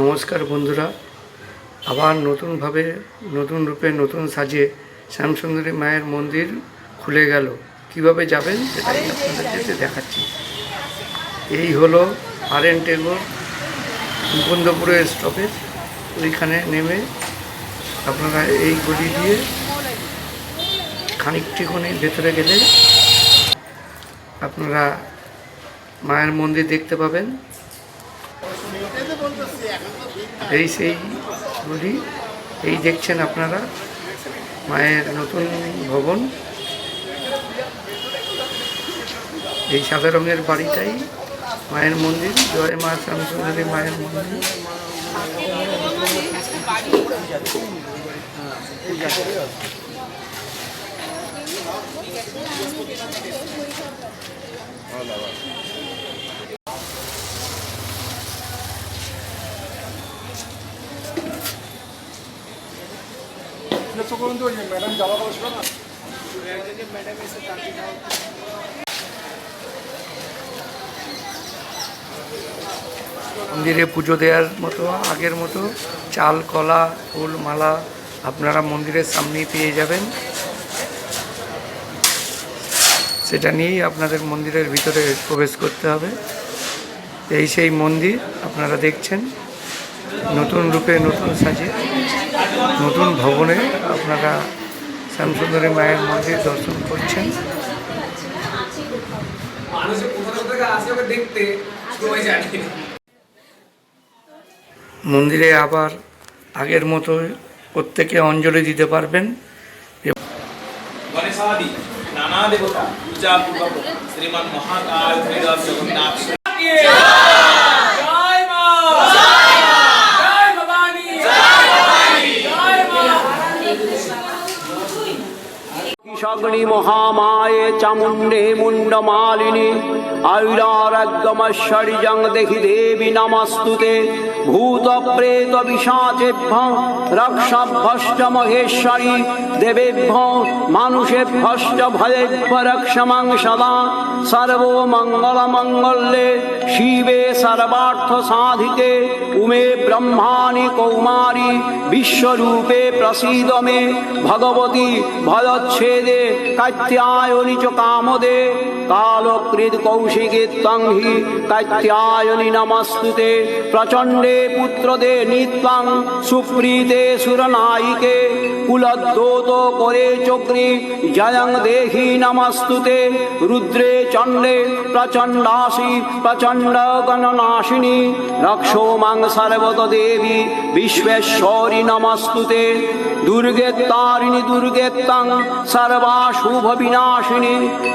নমস্কার বন্ধুরা। আবার নতুনভাবে নতুন রূপে নতুন সাজে শ্যামসুন্দরী মায়ের মন্দির খুলে গেল। কীভাবে যাবেন সেটাই আপনাদের যেতে দেখাচ্ছি। এই হলো আর এন টেগোর মুকুন্দপুরের স্টপেজ ওইখানে নেমে আপনারা এই গলি দিয়ে খানিকটিখানি ভেতরে গেলে আপনারা মায়ের মন্দির দেখতে পাবেন। এই সেই গুলি, এই দেখছেন আপনারা, মায়ের নতুন ভবন। এই সাদা রঙের বাড়িটাই মায়ের মন্দির, জয় মা শ্যামসুন্দরী মায়ের মন্দির। লক্ষ্য করুন তো ম্যাডাম বসবে না? মন্দিরে পুজো দেওয়ার মতো, আগের মতো চাল, কলা, ফুল, মালা আপনারা মন্দিরের সামনেই পেয়ে যাবেন। সেটা নিয়েই আপনাদের মন্দিরের ভিতরে প্রবেশ করতে হবে। এই সেই মন্দির আপনারা দেখছেন, নতুন রূপে নতুন সাজে নতুন ভবনে আপনারা শ্যামসুন্দরী মায়ের মন্দির দর্শন করছেন। মন্দিরে আবার আগের মতো প্রত্যেকে অঞ্জলি দিতে পারবেন। নানা দেবতা পূজা শ্রীমান মহাকাল জয় মা জয় ভবানী জয় মা কৃষগ্নি মহামায়ে চামুণ্ডে মুণ্ডমালিনী আয়ুরারগ্যমশ্বর্যং দেখি দেবী নমস্তুতে ভূত প্রেত পিশাচেভ্য রক্ষভ্যষ্ট মহেশ্বরী দেবেভ্য মানুষেভ্যষ্ট ভয়েভ্য রক্ষমাং সদা সর্ব মঙ্গল মঙ্গলে শিবে সর্বার্থ সাধিকে উমে ব্রহ্মাণি কৌমারী বিশ্বরূপে প্রসীদ মে ভগবতী ভয়চ্ছেদে কাত্যায়নি চ কামদে কালকৃত কৌশিকে ত্বং হি কাত্যায়নি নমস্তুতে প্রচণ্ডে পুত্রদে নিত্যং সুপ্রীতে সুরনায়িকে কুলদ্যোত করে চক্রি জয়ং দেহি নমস্তুতে রুদ্রে চণ্ডে প্রচণ্ডাসি প্রচণ্ড গণনাশিনী রক্ষো মাং সর্বত দেবী বিশ্বেশ্বরী নমস্তুতে দুর্গে তারিণী দুর্গে তং সর্বাশুভ বিনাশিনী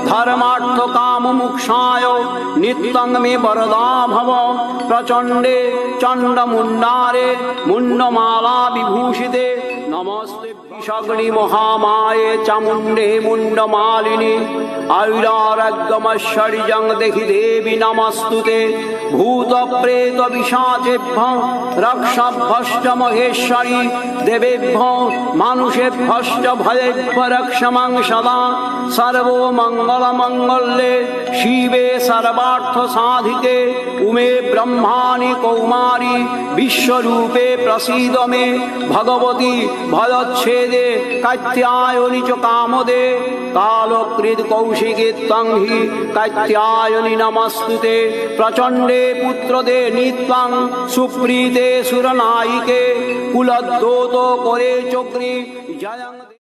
ধর্মার্থ কাম মুক্ষায় নিত্যং মে বরদা ভব প্রচণ্ডে চণ্ড মুন্ডারে মুন্ডমালা বিভূষিতে নমস্তে। বিষগ্নি মহামায়ে চামুণ্ডে মুন্ডমালিনী আয়ুরারগ্যমশ্বর্যং দেখি দেবী নমস্তুতে ভূত প্রেত পিশাচেভ্য রক্ষভ্যষ্ট মহেশ্বরী দেবেভ্য মানুষেভ্যষ্ট ভয়েভ্য রক্ষমাং সদা সর্ব মঙ্গল মঙ্গলে শিবে সর্বার্থ সাধিকে উমে ব্রহ্মাণি কৌমারী বিশ্বরূপে প্রসীদ মে ভগবতী ভয়চ্ছেদে কাত্যায়নি চ কামদে, কালকৃত কৌশিকে হি কাত্যায়নি নমস্তুতে, প্রচণ্ডে পুত্রদে নিত্যং সুপ্রীতে সুরনায়িকে কুলদ্যোত করে চক্রী জয়ং